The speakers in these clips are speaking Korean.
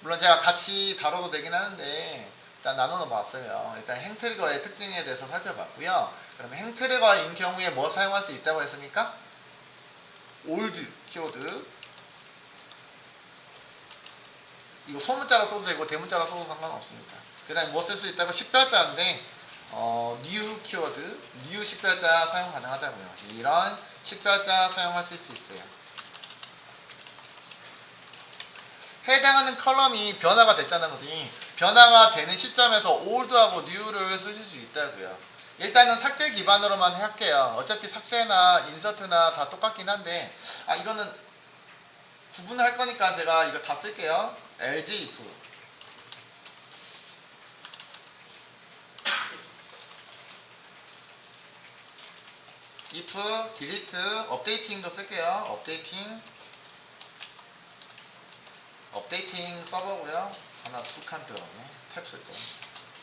물론 제가 같이 다뤄도 되긴 하는데 일단 나눠 봤어요. 일단 행트리거의 특징에 대해서 살펴봤고요. 그러면 행트리거인 경우에 뭐 사용할 수 있다고 했습니까? 올드 키워드 이거 소문자로 써도 되고 대문자로 써도 상관없습니다. 그 다음에 뭐 쓸 수 있다고 10별자인데 어, new 키워드, new 10별자 사용 가능하다고요. 이런 10별자 사용하실 수 있어요. 해당하는 컬럼이 변화가 됐잖아요. 거지. 변화가 되는 시점에서 old하고 new를 쓰실 수 있다고요. 일단은 삭제 기반으로만 할게요. 어차피 삭제나 인서트나 다 똑같긴 한데 아 이거는 구분할 거니까 제가 이거 다 쓸게요. LG if if delete 업데이팅도 쓸게요. 업데이팅 업데이팅 서버고요. 하나 두 칸 들어가네. 탭쓸 거예요.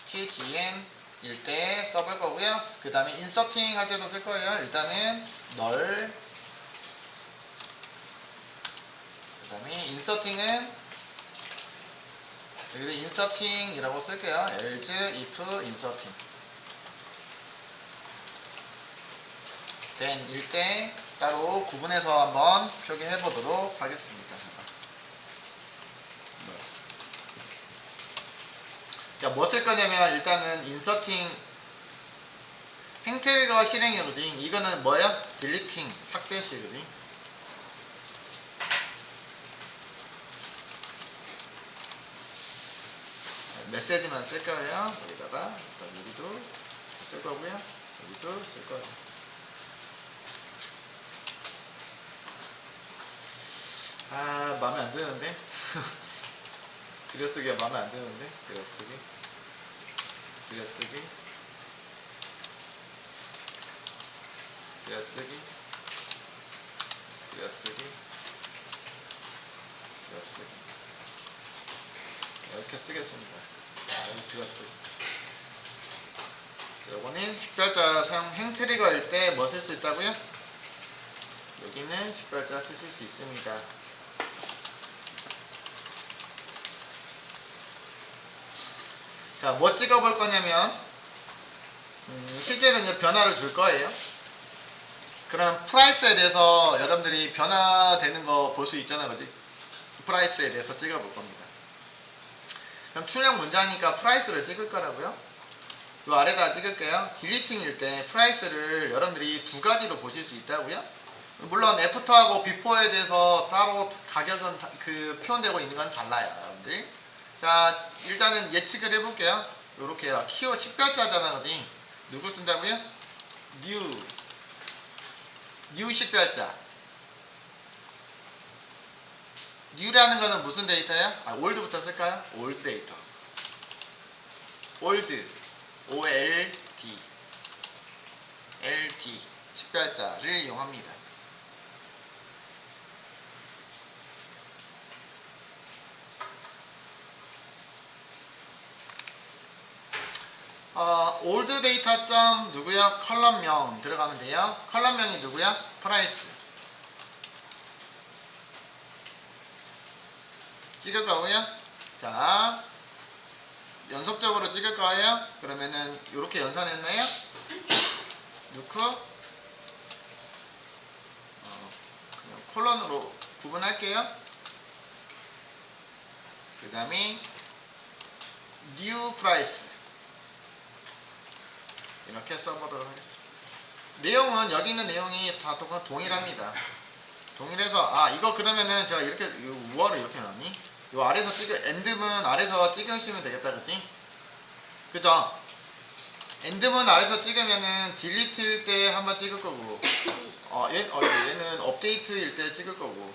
kgen 일때 써볼 거고요. 그 다음에 인서팅 할 때도 쓸 거예요. 일단은 널. 그 다음에 인서팅은 여기도 인서팅이라고 쓸게요. else if inserting. then 일때 따로 구분해서 한번 표기해 보도록 하겠습니다. 그래서. 자, 뭐 쓸 거냐면 일단은 인서팅 행태가 실행이 그지. 이거는 뭐야? 딜리팅 삭제시 그지. 메시지만 쓸 거예요. 여기다가 여기도 쓸 거고요. 여기도 쓸 거예요. 아 마음에 안 드는데 들여쓰기가 마음에 안 드는데? 들여쓰기? 들여쓰기? 들여쓰기? 들여쓰기? 들여쓰기? 이렇게 쓰겠습니다. 아, 여기 들여쓰기. 요거는 식별자 사용 행트리거일 때 뭐 쓸 수 있다고요? 여기는 식별자 쓰실 수 있습니다 자, 뭐 찍어볼 거냐면, 음, 이제 변화를 줄 거예요. 그럼 프라이스에 대해서 여러분들이 변화되는 거 볼 수 있잖아, 그지? 프라이스에 대해서 찍어볼 겁니다. 그럼 출력 문제하니까 프라이스를 찍을 거라고요. 요 아래다 찍을게요. 딜리팅일 때 프라이스를 여러분들이 두 가지로 보실 수 있다고요. 물론 애프터하고 비포에 대해서 따로 가격은 다- 그 표현되고 있는 건 달라요, 여러분들. 자, 일단은 예측을 해볼게요. 요렇게 요. 키워 10별자잖아, 그지? 누구 쓴다고요? new. new 10별자. new라는 거는 무슨 데이터야? 아, old부터 쓸까요? old 데이터. old. O-L-D. L-D. 10별자를 이용합니다. 어, 올드 데이터 점 누구야? 컬럼명 들어가면 돼요. 컬럼명이 누구야? 프라이스. 찍을 거고요. 자, 연속적으로 찍을 거예요. 그러면은 이렇게 연산했나요? 넣고 어, 그냥 콜론으로 구분할게요. 그 다음에 new price 이렇게 써보도록 하겠습니다. 내용은 여기 있는 내용이 다 동일합니다. 동일해서 아 이거 그러면은 제가 이렇게 이 우아를 이렇게 놨니? 요 아래서 찍을 엔드문 아래서 찍으시면 되겠다 그지? 그죠? 엔드문 아래서 찍으면은 딜리트일 때 한번 찍을 거고 어, 얘, 어 얘는 업데이트일 때 찍을 거고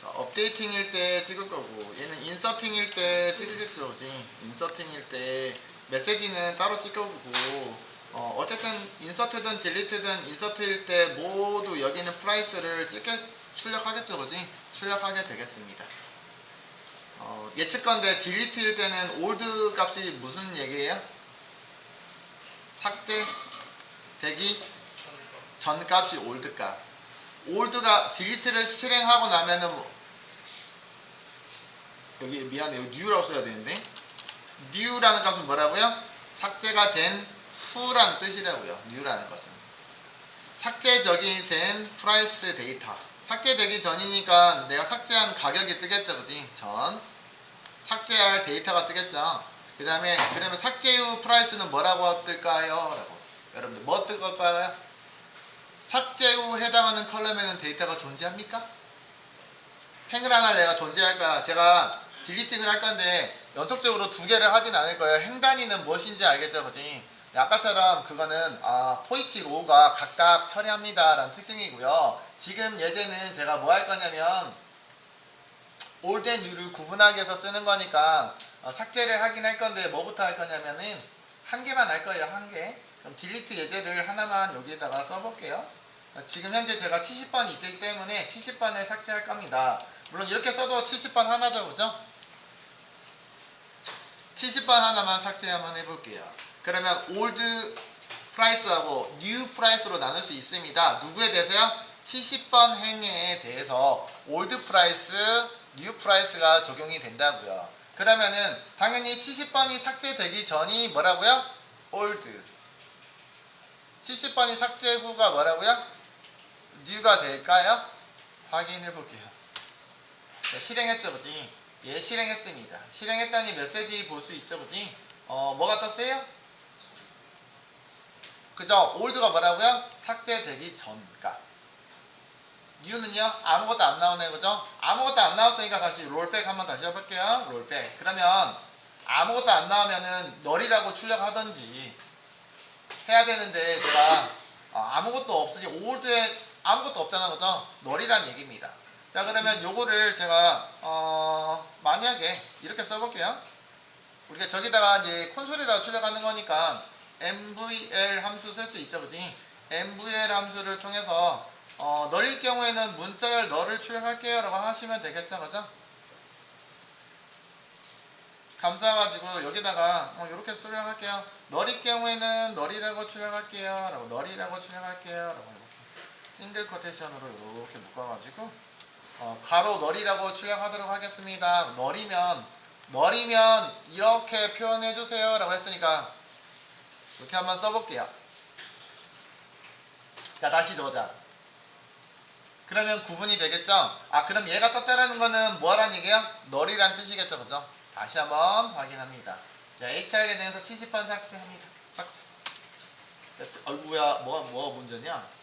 자, 업데이팅일 때 찍을 거고 얘는 인서팅일 때 찍겠죠, 그지? 인서팅일 때 메시지는 따로 찍어보고 어, 어쨌든 인서트든 딜리트든 인서트일 때 모두 여기 있는 프라이스를 찍게 출력하겠죠, 그지? 출력하게 되겠습니다. 어, 예측건데 딜리트일 때는 올드 값이 무슨 얘기예요? 삭제 되기 전 값이 올드 값. 올드가 딜리트를 실행하고 나면은 뭐- 여기 미안해 여기 new라고 써야 되는데. new라는 값은 뭐라고요? 삭제가 된 후라는 뜻이라고요. new라는 것은. 삭제적이 된 프라이스 데이터. 삭제되기 전이니까 내가 삭제한 가격이 뜨겠죠 그지? 전. 삭제할 데이터가 뜨겠죠. 그 다음에 그러면 삭제 후 프라이스는 뭐라고 뜰까요? 라고. 여러분들 뭐 뜰 걸까요? 삭제 후 해당하는 컬럼에는 데이터가 존재합니까? 행을 하나 내가 존재할까? 제가 딜리팅을 할 건데 연속적으로 두 개를 하진 않을 거예요. 행 단위는 무엇인지 알겠죠 그지 네, 아까처럼 그거는 아, 포이치 로우가 각각 처리합니다 라는 특징이고요. 지금 예제는 제가 뭐 할 거냐면 올된 유를 구분하기 위해서 쓰는 거니까 어, 삭제를 하긴 할 건데 뭐부터 할 거냐면은 한 개만 할 거예요 한 개. 그럼 딜리트 예제를 하나만 여기에다가 써볼게요. 어, 지금 현재 제가 70번이 있기 때문에 70번을 삭제할 겁니다. 물론 이렇게 써도 70번 하나죠 그죠? 70번 하나만 삭제 한번 해볼게요. 그러면 올드 프라이스하고 뉴 프라이스로 나눌 수 있습니다. 누구에 대해서요? 70번 행에 대해서 올드 프라이스, 뉴 프라이스가 적용이 된다고요. 그러면은 당연히 70번이 삭제되기 전이 뭐라고요? 올드. 70번이 삭제 후가 뭐라고요? 뉴가 될까요? 확인해 볼게요. 네, 실행했죠, 그지? 예, 실행했습니다. 실행했다니 메시지 볼 수 있죠, 그지? 어, 뭐가 떴어요? 그죠? 올드가 뭐라고요? 삭제되기 전가. 뉴는요? 아무것도 안 나오네, 그죠? 아무것도 안 나왔으니까 다시 롤백 한번 다시 해볼게요. 롤백. 그러면 아무것도 안 나오면은 널이라고 출력하던지 해야 되는데 제가 어, 아무것도 없으니 올드에 아무것도 없잖아, 그죠? 널이란 얘기입니다. 자 그러면 요거를 제가 어 만약에 이렇게 써볼게요. 우리가 저기다가 이제 콘솔에다가 출력하는 거니까 mvl 함수 쓸 수 있죠 그지? Mvl 함수를 통해서 어 널일 경우에는 문자열 널을 출력할게요 라고 하시면 되겠죠 그죠? 감사가지고 여기다가 어, 이렇게 출력할게요. 널일 경우에는 널이라고 출력할게요 라고 널이라고 출력할게요 라고 이렇게 싱글 코테이션으로 이렇게 묶어가지고 어, 가로 널이라고 출력하도록 하겠습니다. 널이면 널이면 이렇게 표현해 주세요 라고 했으니까 이렇게 한번 써볼게요. 자 다시 저자. 그러면 구분이 되겠죠? 아 그럼 얘가 떴다라는 거는 뭐하란 얘기야? 널이란 뜻이겠죠 그죠? 다시 한번 확인합니다. 자 HR 계정에서 70번 삭제합니다. 삭제. 야, 아이고야 뭐가 뭐가 문제냐?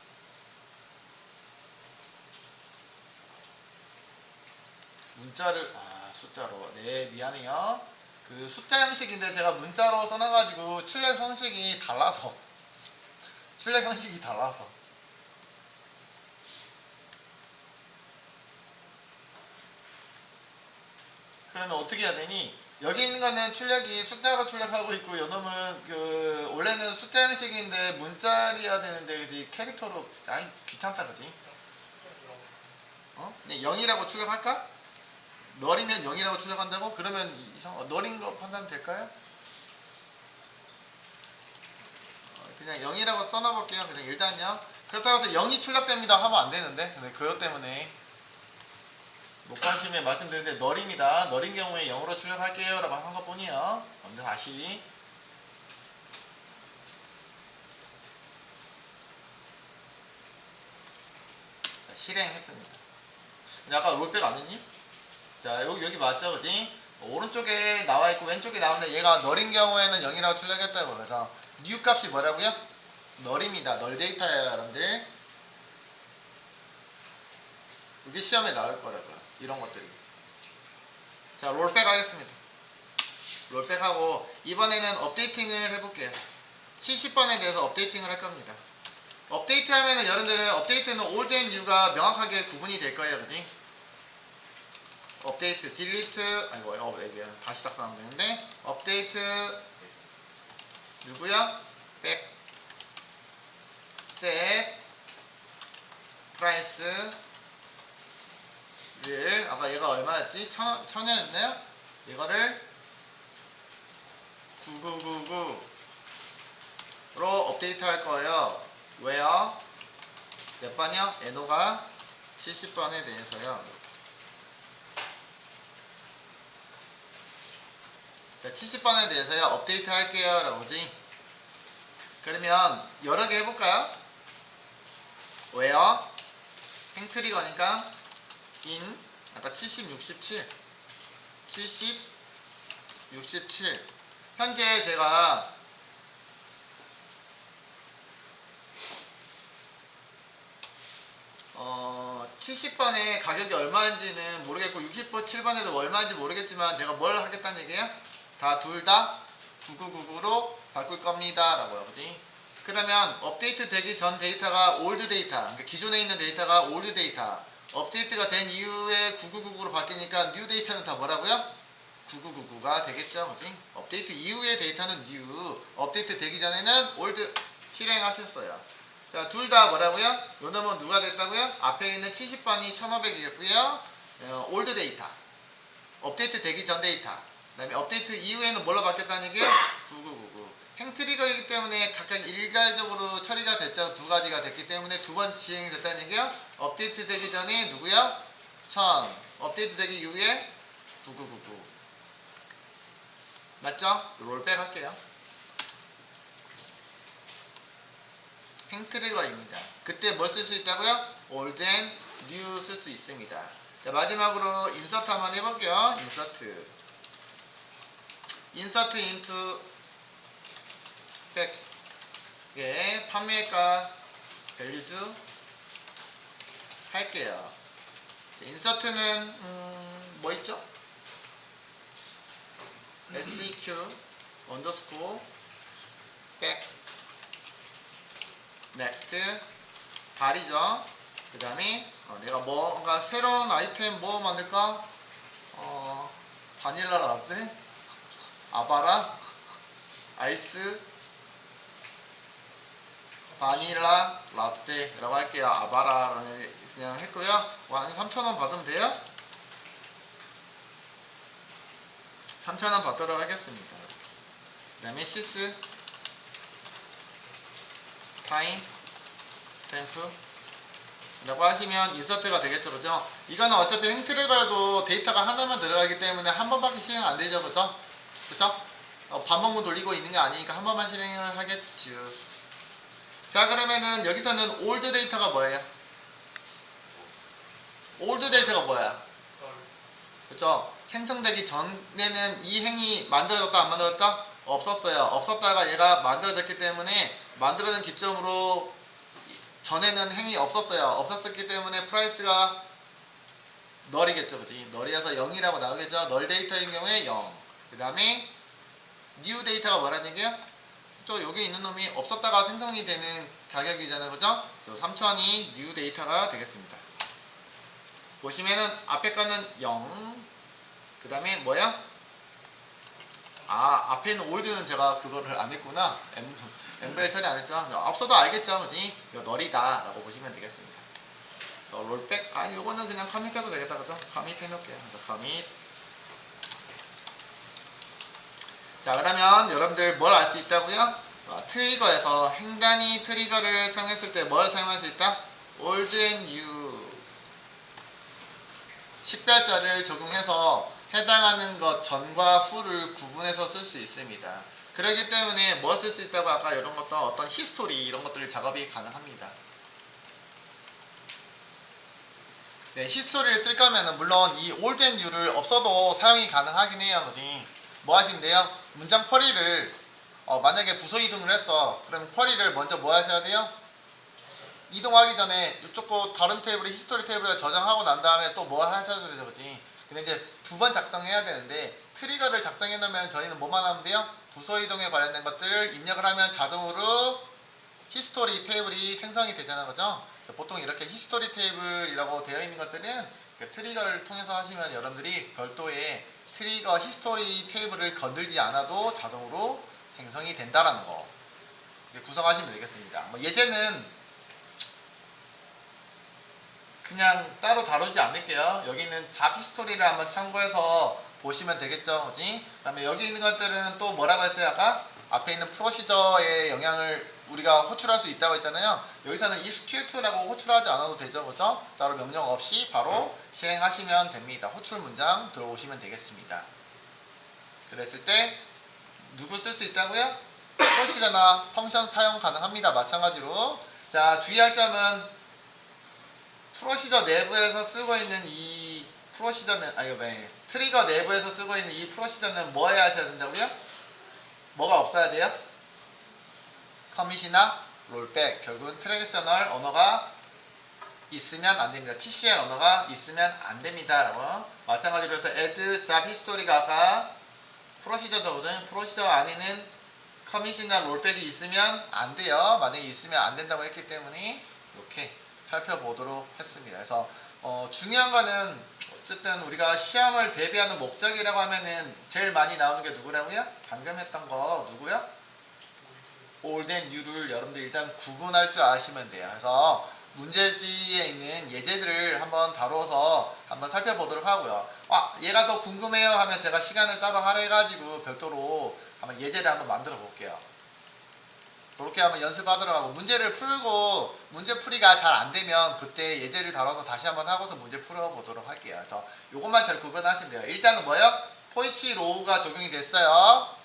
문자를 아 숫자로. 네 미안해요. 그 숫자 형식인데 제가 문자로 써놔가지고 출력 형식이 달라서. 출력 형식이 달라서. 그러면 어떻게 해야 되니? 여기 있는 거는 출력이 숫자로 출력하고 있고 요놈은 그 원래는 숫자 형식인데 문자리야 되는데 그지 캐릭터로 아이 귀찮다 그지? 어? 그냥 0이라고 출력할까? 널이면 0이라고 출력한다고? 그러면 이상 어, 널인 거 판단 될까요? 어, 그냥 0이라고 써놔볼게요. 그냥 일단요. 그렇다고 해서 0이 출력됩니다 하면 안 되는데. 근데 그것 때문에 녹화하시면 말씀드리는데 널입니다. 널인 경우에 0으로 출력할게요 라고 한 것 뿐이요. 먼저 다시 자, 실행했습니다. 근데 아까 롤백 안 했니? 자 여기 여기 맞죠 그지? 오른쪽에 나와 있고 왼쪽에 나오는데 얘가 널인 경우에는 0이라고 출력했다고 그래서 new 값이 뭐라고요? 널입니다. 널 데이터예요 여러분들. 이게 시험에 나올 거라고요 이런 것들이. 자 롤백 하겠습니다. 롤백 하고 이번에는 업데이팅을 해볼게요. 70번에 대해서 업데이팅을 할 겁니다. 업데이트 하면은 여러분들은 업데이트는 올드 앤 뉴가 명확하게 구분이 될 거예요 그지 업데이트 딜리트 아이고 어 이게 다시 작성하면 되는데 업데이트 누구야? 백 셋 프라이스를 아까 얘가 얼마였지? 천, 천이었나요? 이거를 9999로 업데이트 할 거예요. 왜요? 몇 번이요? 에노가 70번에 대해서요. 자, 70번에 대해서요. 업데이트 할게요. 라고지. 그러면 여러 개 해볼까요? 왜요? 행트리거니까 in 아까 70, 67 70, 67 현재 제가 어, 70번의 가격이 얼마인지는 모르겠고 60번, 7번에도 얼마인지 모르겠지만 제가 뭘 하겠다는 얘기예요? 다 둘 다 9999로 바꿀 겁니다 라고 아버지 그러면 업데이트 되기 전 데이터가 올드 데이터 그러니까 기존에 있는 데이터가 올드 데이터 업데이트가 된 이후에 9999로 바뀌니까 뉴 데이터는 다 뭐라고요? 9999가 되겠죠 그지? 업데이트 이후의 데이터는 뉴 업데이트 되기 전에는 올드 실행하셨어요 자, 둘 다 뭐라고요? 요 놈은 누가 됐다고요? 앞에 있는 70번이 1500이겠고요. 어, 올드 데이터. 업데이트 되기 전 데이터. 그 다음에 업데이트 이후에는 뭘로 바뀌었다는 얘기예요? 9999. 행트리거이기 때문에 각각 일괄적으로 처리가 됐죠. 두 가지가 됐기 때문에 두 번 진행이 됐다는 얘기예요. 업데이트 되기 전에 누구요? 1000. 업데이트 되기 이후에 9999. 맞죠? 롤백 할게요. 행트리거입니다. 그때 뭘 쓸 수 있다고요? old and new 쓸수 있습니다. 자, 마지막으로 인서트 한번 해볼게요. 인서트. 인서트 into 백. 예, 판매가 밸류즈 할게요. 자, 인서트는 음, 뭐 있죠? seq 언더스코어 백 넥스트 발이죠. 그 다음에 내가 뭔가 새로운 아이템 뭐 만들까? 어, 바닐라 라떼? 아바라? 아이스? 바닐라 라떼라고 할게요. 아바라라는 그냥 했고요. 뭐한 3,000원 받으면 돼요? 3,000원 받도록 하겠습니다. 그 다음에 시스 타임 스탬프 라고 하시면 인서트가 되겠죠 그죠 이거는 어차피 행트를 봐도 데이터가 하나만 들어가기 때문에 한 번밖에 실행 안 되죠 그죠 어, 반복문 돌리고 있는 게 아니니까 한 번만 실행을 하겠죠 자 그러면은 여기서는 올드 데이터가 뭐예요 올드 데이터가 뭐야 그죠 생성되기 전에는 이 행이 만들어졌다 안 만들어졌다 없었어요 없었다가 얘가 만들어졌기 때문에 만들어진 기점으로 전에는 행이 없었어요. 없었었기 때문에 프라이스가 널이겠죠. 그지? 널이어서 0이라고 나오겠죠. 널 데이터인 경우에 0. 그 다음에 new 데이터가 뭐라는 얘기예요? 저 여기 있는 놈이 없었다가 생성이 되는 가격이잖아요. 그죠? 그래서 3000이 new 데이터가 되겠습니다. 보시면은 앞에 거는 0. 그 다음에 뭐야? 아, 앞에 있는 올드는 제가 그거를 안 했구나. 엠벨 처리 안 했죠? 없어도 알겠죠? 그지? 이거 널이다. 라고 보시면 되겠습니다. 그래서 롤백, 아, 요거는 그냥 커밋 해도 되겠다. 그죠? 커밋 해놓을게요. 그래서 커밋. 자, 그러면 여러분들 뭘 알 수 있다고요? 어, 트리거에서 행단위 트리거를 사용했을 때 뭘 사용할 수 있다? old and new. 식별자를 적용해서 해당하는 것 전과 후를 구분해서 쓸 수 있습니다. 그렇기 때문에 뭐쓸수 있다고 아까 이런 것도 어떤 히스토리 이런 것들 작업이 가능합니다. 네, 히스토리를 쓸 거면은 물론 이 old and new를 없어도 사용이 가능하긴 해요. 뭐 하시면 돼요? 문장 쿼리를 어, 만약에 부서 이동을 했어. 그럼 쿼리를 먼저 뭐 하셔야 돼요? 이동하기 전에 이쪽 거 다른 테이블에 히스토리 테이블에 저장하고 난 다음에 또 뭐 하셔야 되죠, 그지? 근데 이제 두 번 작성해야 되는데 트리거를 작성해 놓으면 저희는 뭐만 하면 돼요? 부서 이동에 관련된 것들을 입력을 하면 자동으로 히스토리 테이블이 생성이 되잖아요, 그죠? 보통 이렇게 히스토리 테이블이라고 되어 있는 것들은 그 트리거를 통해서 하시면 여러분들이 별도의 트리거 히스토리 테이블을 건들지 않아도 자동으로 생성이 된다라는 거 구성하시면 되겠습니다. 뭐 예제는 그냥 따로 다루지 않을게요. 여기는 잡 히스토리를 한번 참고해서 보시면 되겠죠. 그지? 그 다음에 여기 있는 것들은 또 뭐라고 했어요? 아까? 앞에 있는 프로시저의 영향을 우리가 호출할 수 있다고 했잖아요. 여기서는 execute라고 호출하지 않아도 되죠, 그죠? 따로 명령 없이 바로 실행하시면 됩니다. 호출 문장 들어오시면 되겠습니다. 그랬을 때 누구 쓸 수 있다고요? 프로시저나 펑션 사용 가능합니다. 마찬가지로 자 주의할 점은 프로시저 내부에서 쓰고 있는 이 프로시저는 아니 왜 트리거 내부에서 쓰고 있는 이 프로시저는 뭐 해야 하셔야 된다고요? 뭐가 없어야 돼요? 커밋이나 롤백 결국은 트랜지셔널 언어가 있으면 안 됩니다. TCL 언어가 있으면 안 됩니다 라고 마찬가지로 해서 add job history가 프로시저거든요. 프로시저 안에는 커밋이나 롤백이 있으면 안 돼요. 만약에 있으면 안 된다고 했기 때문에 이렇게 살펴보도록 했습니다. 그래서 어, 중요한 거는 어쨌든 우리가 시험을 대비하는 목적이라고 하면은 제일 많이 나오는 게 누구라고요? 방금 했던 거 누구요? And new를 여러분들 일단 구분할 줄 아시면 돼요. 그래서 문제지에 있는 예제들을 한번 다뤄서 한번 살펴보도록 하고요. 아, 얘가 더 궁금해요 하면 제가 시간을 따로 할애해가지고 별도로 한번 예제를 한번 만들어 볼게요. 그렇게 한번 연습하도록 하고 문제를 풀고 문제 풀이가 잘 안 되면 그때 예제를 다뤄서 다시 한번 하고서 문제 풀어보도록 할게요. 그래서 이것만 잘 구분하시면 돼요. 일단은 뭐요? 포이치 로우가 적용이 됐어요.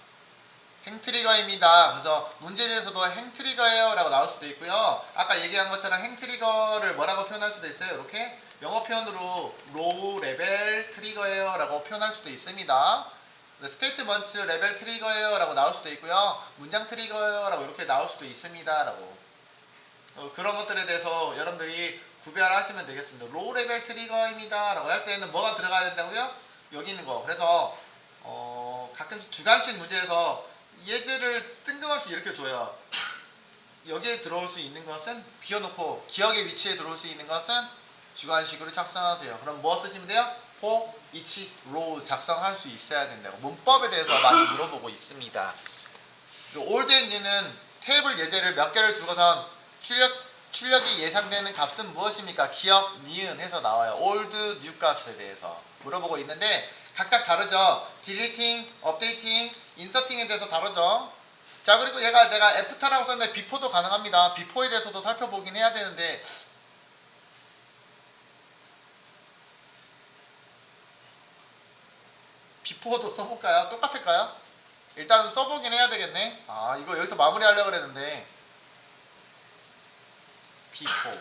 행트리거입니다. 그래서 문제에서도 행트리거예요 라고 나올 수도 있고요. 아까 얘기한 것처럼 행트리거를 뭐라고 표현할 수도 있어요. 이렇게 영어 표현으로 로우 레벨 트리거예요 라고 표현할 수도 있습니다. 스테이트먼트 레벨 트리거예요 라고 나올 수도 있고요. 문장 트리거예요 라고 이렇게 나올 수도 있습니다. 라고 어, 그런 것들에 대해서 여러분들이 구별하시면 되겠습니다. 로우 레벨 트리거입니다 라고 할 때는 뭐가 들어가야 된다고요? 여기 있는 거. 그래서 어, 가끔씩 주관식 문제에서 예제를 뜬금없이 이렇게 줘요. 여기에 들어올 수 있는 것은 비워놓고 기억의 위치에 들어올 수 있는 것은 주관식으로 작성하세요. 그럼 뭐 쓰시면 돼요? for each row 작성할 수 있어야 된다고 문법에 대해서 많이 물어보고 있습니다. new는 테이블 예제를 몇 개를 주고선 출력 출력이 예상되는 값은 무엇입니까? 기억, 니은 해서 나와요. old, new 값에 대해서 물어보고 있는데 각각 다르죠. deleting, updating, inserting에 대해서 다르죠. 자 그리고 얘가 내가 after라고 썼는데 before도 가능합니다. before에 대해서도 살펴보긴 해야 되는데 before도 써볼까요? 똑같을까요? 일단 써보긴 해야 되겠네. 아 이거 여기서 마무리하려고 그랬는데 before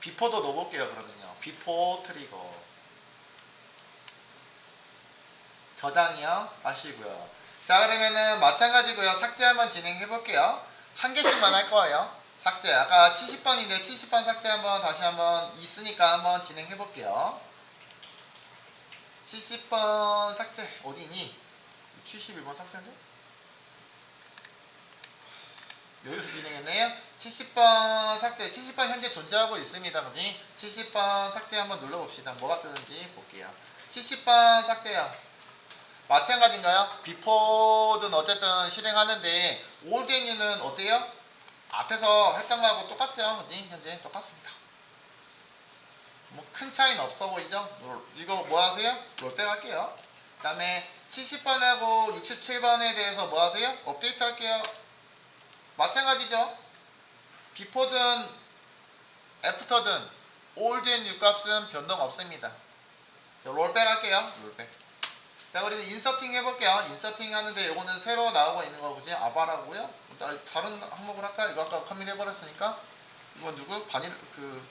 before도 넣어볼게요 그러면요. before 트리거 저장이요 하시고요. 자 그러면은 마찬가지고요. 삭제 한번 진행해 볼게요. 한 개씩만 할 거예요. 삭제 아까 70번인데 70번 삭제 한번 다시 한번 있으니까 한번 진행해 볼게요. 70번 삭제 어디니? 71번 삭제인데? 여기서 진행했네요. 70번 삭제, 70번 현재 존재하고 있습니다. 그지? 70번 삭제 한번 눌러봅시다. 뭐가 뜨는지 볼게요. 70번 삭제요. 마찬가지인가요? 비포든 어쨌든 실행하는데 올드앤뉴는 어때요? 앞에서 했던 거하고 똑같죠? 그지? 현재 똑같습니다. 뭐 큰 차이는 없어 보이죠? 롤- 이거 뭐 하세요? 롤백 할게요. 그 다음에 70번하고 67번에 대해서 뭐 하세요? 업데이트 할게요. 마찬가지죠? 비포든 애프터든 올드앤뉴 값은 변동 없습니다. 자, 롤백 할게요. 롤백. 자, 그리고 인서팅 해볼게요. 인서팅 하는데 이거는 새로 나오고 있는 거고지 아바라고요. 나 다른 항목을 할까? 이거 아까 커밋 해버렸으니까 이건 누구? 바닐 그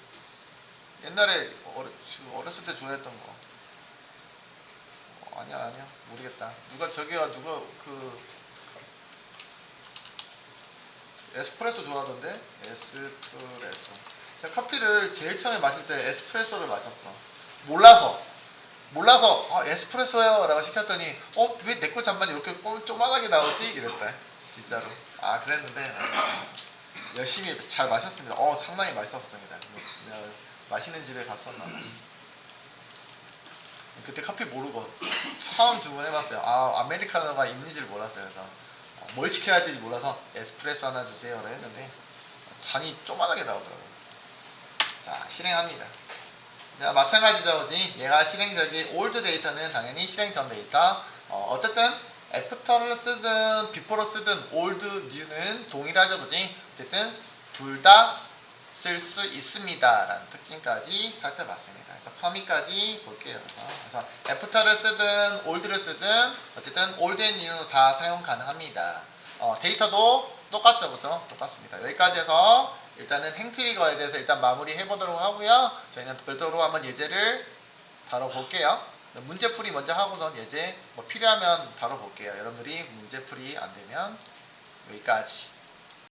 옛날에 어렸, 어렸 을 때 좋아했던 거. 어, 아니야 아니야 모르겠다. 누가 저기가 누가 그 에스프레소 좋아하던데 에스프레소. 제가 커피를 제일 처음에 마실 때 에스프레소를 마셨어. 몰라서 몰라서 아, 에스프레소요 라고 시켰더니 어 왜 내거 잠만 이렇게 꼬- 쪼만하게 나오지? 이랬대 진짜로. 아 그랬는데. 열심히 잘 마셨습니다. 어 상당히 맛있었습니다. 맛있는 집에 갔었나 봐. 그때 커피 모르고 처음 주문해봤어요. 아 아메리카노가 있는지를 몰랐어요. 그래서 어, 뭘 시켜야 될지 몰라서 에스프레소 하나 주세요 라 했는데 잔이 쪼만하게 나오더라고요. 자 실행합니다 자 마찬가지죠 그지 얘가 실행적이 올드 데이터는 당연히 실행 전 데이터 어, 어쨌든 애프터를 쓰든 비포를 쓰든 올드 뉴는 동일하죠 그지 어쨌든 둘 다 쓸 수 있습니다 라는 특징까지 살펴봤습니다. 그래서 커미까지 볼게요. 그래서, 그래서 애프터를 쓰든 올드를 쓰든 어쨌든 올드 앤 뉴 다 사용 가능합니다. 어, 데이터도 똑같죠, 그죠? 똑같습니다. 여기까지 해서 일단은 행트리거에 대해서 일단 마무리 해 보도록 하고요. 저희는 별도로 한번 예제를 다뤄볼게요. 문제풀이 먼저 하고선 예제 뭐 필요하면 다뤄볼게요. 여러분들이 문제풀이 안 되면 여기까지.